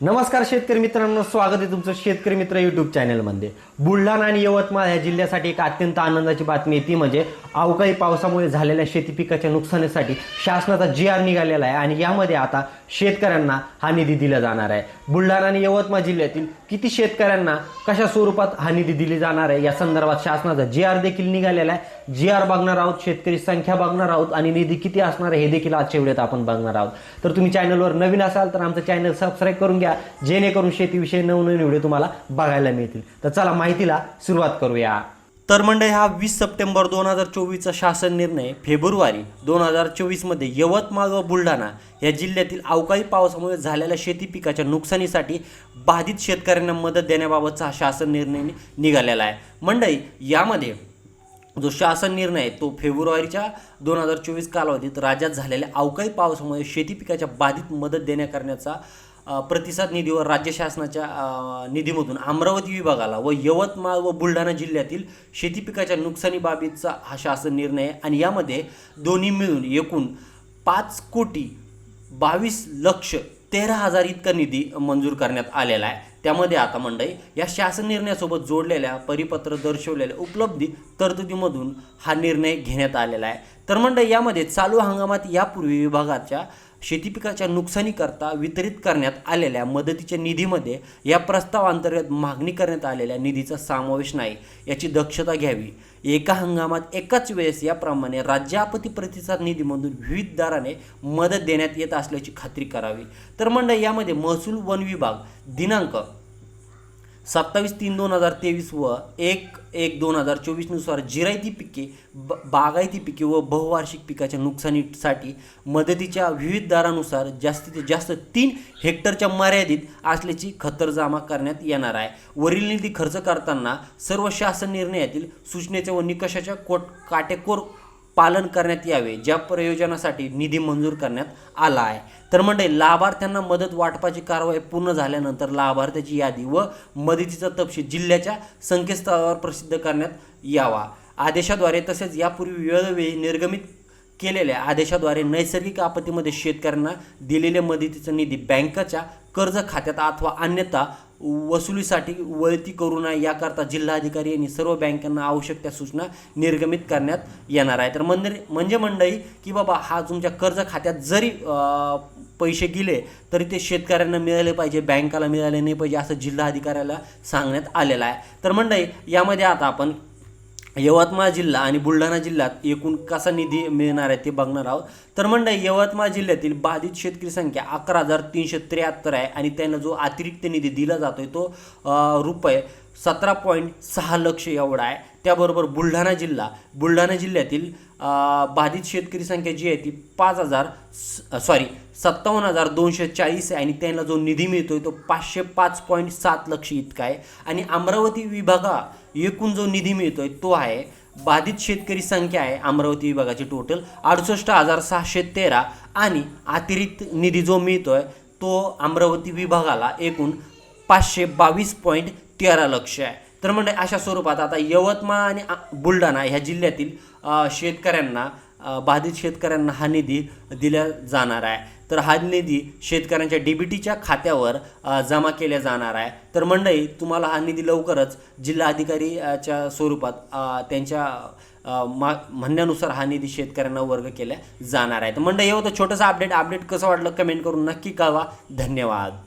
नमस्कार शेतकरी मित्रांनो स्वागत आहे तुमचं शेतकरी मित्र युट्यूब चॅनलमध्ये बुलढाणा आणि यवतमाळ या जिल्ह्यासाठी एक अत्यंत आनंदाची बातमी आहे ती म्हणजे अवकाळी पावसामुळे झालेल्या शेती पिकाच्या नुकसानीसाठी शासनाचा जी आर निघालेला आहे आणि यामध्ये आता शेतकऱ्यांना हा निधी दिला जाणार आहे. बुलढाणा आणि यवतमाळ जिल्ह्यातील किती शेतकऱ्यांना कशा स्वरूपात हा निधी दिली जाणार आहे या संदर्भात शासनाचा जी आर देखील निघालेला आहे. जी आर बघणार आहोत शेतकरी संख्या बघणार आहोत आणि निधी किती असणार आहे हे देखील आजच्या वेळेत आपण बघणार आहोत. तर तुम्ही चॅनलवर नवीन असाल तर आमचं चॅनल सबस्क्राईब करून घ्या. जेणेकरून शेतीविषयी नवनवीन व्हिडिओ तुम्हाला बघायला मिळतील. तर चला माहितीला सुरुवात करूया. तर मंडळी हा वीस सप्टेंबर दोन हजार चोवीसचा शासन निर्णय फेब्रुवारी दोन हजार चोवीसमध्ये यवतमाळ व बुलढाणा या जिल्ह्यातील अवकाळी पावसामुळे झालेल्या शेती पिकाच्या नुकसानीसाठी बाधित शेतकऱ्यांना मदत देण्याबाबतचा हा शासन निर्णय निघालेला आहे. मंडळी यामध्ये जो शासन निर्णय तो फेब्रुवारीच्या दोन हजार चोवीस कालावधीत राज्यात झालेल्या अवकाळी पावसामुळे शेती पिकाच्या बाधित मदत देण्या करण्याचा प्रतिसाद निधीवर राज्य शासनाच्या निधीमधून अमरावती विभागाला व यवतमाळ व बुलढाणा जिल्ह्यातील शेती पिकाच्या नुकसानीबाबतचा हा शासन निर्णय आहे. आणि यामध्ये दोन्ही मिळून एकूण पाच कोटी बावीस लक्ष तेरा हजार इतका निधी मंजूर करण्यात आलेला आहे. त्यामध्ये आता मंडई या शासन निर्णयासोबत जोडलेल्या परिपत्र दर्शवलेल्या उपलब्धी तरतुदीमधून हा निर्णय घेण्यात आलेला आहे. तर मंडई यामध्ये चालू हंगामात यापूर्वी विभागाच्या शेती पिकाच्या नुकसानीकरता वितरित करण्यात आलेल्या मदतीच्या निधीमध्ये या प्रस्तावांतर्गत मागणी करण्यात आलेल्या निधीचा समावेश नाही याची दक्षता घ्यावी. एका हंगामात एकाच वेळेस याप्रमाणे राज्य आपत्ती प्रतिसाद निधीमधून विविध दराने मदत देण्यात येत असल्याची खात्री करावी. तर मंडळ यामध्ये महसूल वन विभाग दिनांक सत्तावीस तीन दोन हजार तेवीस व एक एक दोन हजार चोवीसनुसार जिरायती पिके ब बागायती पिके व बहुवार्षिक पिकाच्या नुकसानीसाठी मदतीच्या विविध दरानुसार जास्तीत जास्त तीन हेक्टरच्या मर्यादित असल्याची खतरजमा करण्यात येणार आहे. वरील निधी खर्च करताना सर्व शासन निर्णयातील सूचनेच्या व निकषाच्या कोट काटेकोर पालन करण्यात यावे ज्या प्रयोजनासाठी निधी मंजूर करण्यात आला आहे. तर म्हणजे लाभार्थ्यांना मदत वाटपाची कारवाई पूर्ण झाल्यानंतर लाभार्थ्याची यादी व मदतीचा तपशील जिल्ह्याच्या संकेतस्थळावर प्रसिद्ध करण्यात यावा. आदेशाद्वारे तसेच यापूर्वी वेळोवेळी निर्गमित केलेल्या आदेशाद्वारे नैसर्गिक आपत्तीमध्ये शेतकऱ्यांना दिलेल्या मदतीचा निधी बँकेच्या कर्ज खात्यात अथवा अन्यथा वसुलीसाठी वळती करू नये याकरता जिल्हाधिकारी यांनी सर्व बँकांना आवश्यक त्या सूचना निर्गमित करण्यात येणार आहे. तर मंदिर म्हणजे मंडळी की बाबा हा तुमच्या कर्ज खात्यात जरी पैसे गेले तरी ते शेतकऱ्यांना मिळाले पाहिजे बँकाला मिळाले नाही पाहिजे असं जिल्हाधिकाऱ्याला सांगण्यात आलेलं आहे. तर मंडळी यामध्ये आता आपण यवतमाळ जिल्हा आणि बुलढाणा जिल्ह्यात एकूण कसा निधी मिळणार आहे ते बघणार आहोत. तर मंडळी यवतमाळ जिल्ह्यातील बाधित शेतकरी संख्या अकरा हजार तीनशे त्र्याहत्तर आहे आणि त्यांना जो अतिरिक्त निधी दिला जातोय तो रुपये सतरा पॉईंट सहा लक्ष एवढा आहे. त्याबरोबर बुलढाणा जिल्हा बुलढाणा जिल्ह्यातील बाधित शेतकरी संख्या जी आहे ती पाच हजार सॉरी सत्तावन्न हजार दोनशे चाळीस आहे आणि त्यांना जो निधी मिळतो आहे तो पाचशे पाच पॉईंट सात लक्ष इतका आहे. आणि अमरावती विभागा एकूण जो निधी मिळतो आहे तो आहे बाधित शेतकरी संख्या आहे अमरावती विभागाची टोटल अडुसष्ट हजार सहाशे तेरा आणि अतिरिक्त निधी जो मिळतो आहे तो अमरावती विभागाला एकूण पाचशे बावीस पॉईंट तेरा लक्ष आहे. तर म्हणजे अशा स्वरूपात आता यवतमाळ आणि बुलढाणा ह्या जिल्ह्यातील शेतकऱ्यांना बाधित शेतकऱ्यांना हा निधी दिला जाणार आहे. तर हा निधी शेतकऱ्यांच्या डी बी टीच्या खात्यावर जमा केला जाणार आहे. तर मंडळी तुम्हाला हा निधी लवकरच जिल्हाधिकारीच्या स्वरूपात त्यांच्या मा म्हणण्यानुसार हा निधी शेतकऱ्यांना वर्ग केला जाणार आहे. तर मंडळी हे होतं छोटंसं अपडेट. अपडेट कसं वाटलं कमेंट करून नक्की कळवा. धन्यवाद.